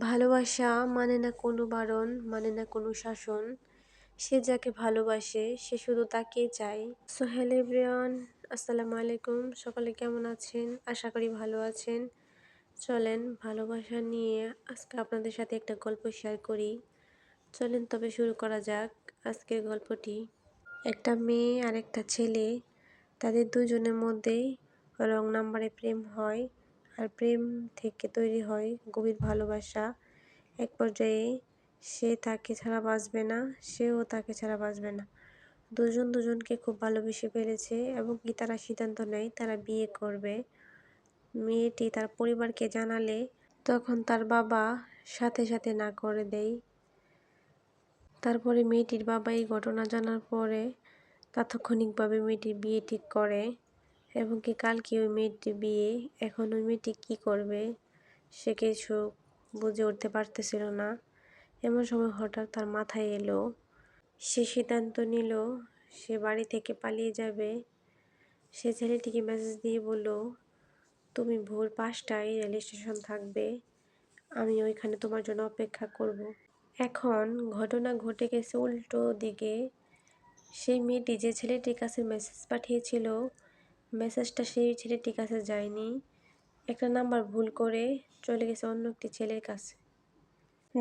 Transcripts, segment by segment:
ভালোবাসা মানে না কোনো বারণ মানে না কোনো শাসন। সে যাকে ভালোবাসে, সে শুধু তাকেই চায়। সো হ্যালো এভরিওয়ান আসসালামু আলাইকুম। সকলে কেমন আছেন? আশা করি ভালো আছেন। চলেন, ভালোবাসা নিয়ে আজকে আপনাদের সাথে একটা গল্প শেয়ার করি। চলেন, তবে শুরু করা যাক আজকের গল্পটি। একটা মেয়ে আর একটা ছেলে, তাদের দুজনের মধ্যেই রং নাম্বারে প্রেম হয়। আর প্রেম থেকে তৈরি হয় গভীর ভালোবাসা। এক পর্যায়ে সে তাকে ছাড়া বাঁচবে না, সেও তাকে ছাড়া বাঁচবে না। দুজন দুজনকে খুব ভালোবেসে ফেলেছে এবং কি তারা সিদ্ধান্ত নেয়, তারা বিয়ে করবে। মেয়েটি তার পরিবারকে জানালে তখন তার বাবা সাথে সাথে না করে দেয়। তারপরে মেয়েটির বাবা এই ঘটনা জানার পরে তাৎক্ষণিকভাবে মেয়েটির বিয়ে ঠিক করে। এবং কি কালকে ওই মেয়েটির বিয়ে, এখন ওই মেয়েটি কী করবে, সে কিছু বুঝে উঠতে পারতেছিল না। এমন সময় হঠাৎ তার মাথায় এলো, সে সিদ্ধান্ত নিল সে বাড়ি থেকে পালিয়ে যাবে। সে ছেলেটিকে মেসেজ দিয়ে বলল, তুমি ভোর পাঁচটায় রেল স্টেশন থাকবে, আমি ওইখানে তোমার জন্য অপেক্ষা করব। এখন ঘটনা ঘটে গেছে উল্টো দিকে। সেই মেয়েটি যে ছেলেটির কাছে মেসেজ পাঠিয়েছিল মেসেজটা সেই ছেলেটির কাছে যায়নি। একটা নাম্বার ভুল করে চলে গেছে অন্য একটি ছেলের কাছে।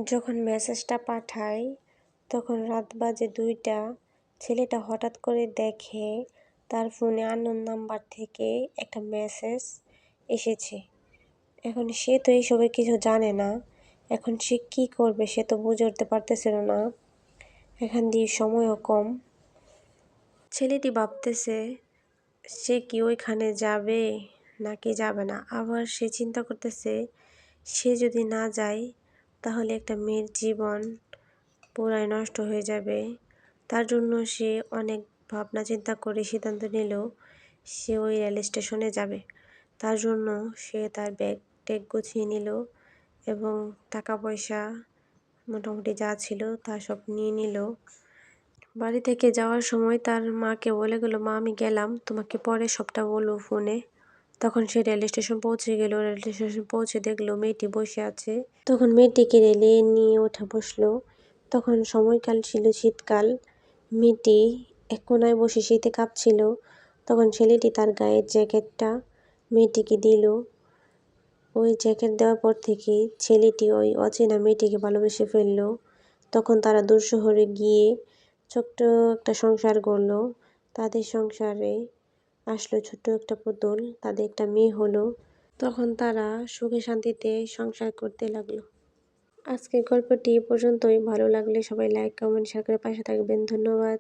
যখন মেসেজটা পাঠায়, তখন রাত বাজে দুইটা। ছেলেটা হঠাৎ করে দেখে তার ফোনে আননোন নাম্বার থেকে একটা মেসেজ এসেছে। এখন সে তো এইসবের কিছু জানে না। এখন সে কি করবে সে তো বুঝে উঠতে পারতেছিল না। এখান দিয়ে সময়ও কম। ছেলেটি ভাবতেছে সে কি ওইখানে যাবে নাকি যাবে না? আবার সে চিন্তা করতেছে, সে যদি না যায়, তাহলে একটা মেয়ের জীবন পুরাই নষ্ট হয়ে যাবে। তার জন্য সে অনেক ভাবনা চিন্তা করে সিদ্ধান্ত নিল, সে ওই রেল স্টেশনে যাবে। তার জন্য সে তার ব্যাগ ট্যাগ গুছিয়ে নিল এবং টাকা পয়সা মোটামুটি যা ছিল তা সব নিয়ে নিল। বাড়ি থেকে যাওয়ার সময় তার মাকে বলে গেল, মা, আমি গেলাম। তোমাকে পরে সবটা বলব ফোনে। তখন সে রেল স্টেশন পৌঁছে গেল। রেল স্টেশন পৌঁছে দেখল মেয়েটি বসে আছে। তখন মেয়েটিকে রেলে নিয়ে উঠে বসল। তখন সময়কাল ছিল শীতকাল। মেয়েটি এক কোনায় বসে শীতে কাঁপছিল। তখন ছেলেটি তার গায়ের জ্যাকেটটা মেয়েটিকে দিল। ওই জ্যাকেট দেওয়ার পর থেকে ছেলেটি ওই অচেনা মেয়েটিকে ভালোবেসে ফেলল। তখন তারা দূর শহরে গিয়ে ছোট্ট একটা সংসার গড়ল। তাদের সংসারে আসলো ছোট্ট একটা পুতুল, তাদের একটা মেয়ে হলো। তখন তারা সুখে শান্তিতে সংসার করতে লাগল। আজকের গল্পটি পর্যন্তই। ভালো লাগলে সবাই লাইক কমেন্ট শেয়ার করে পাশে থাকবেন। ধন্যবাদ।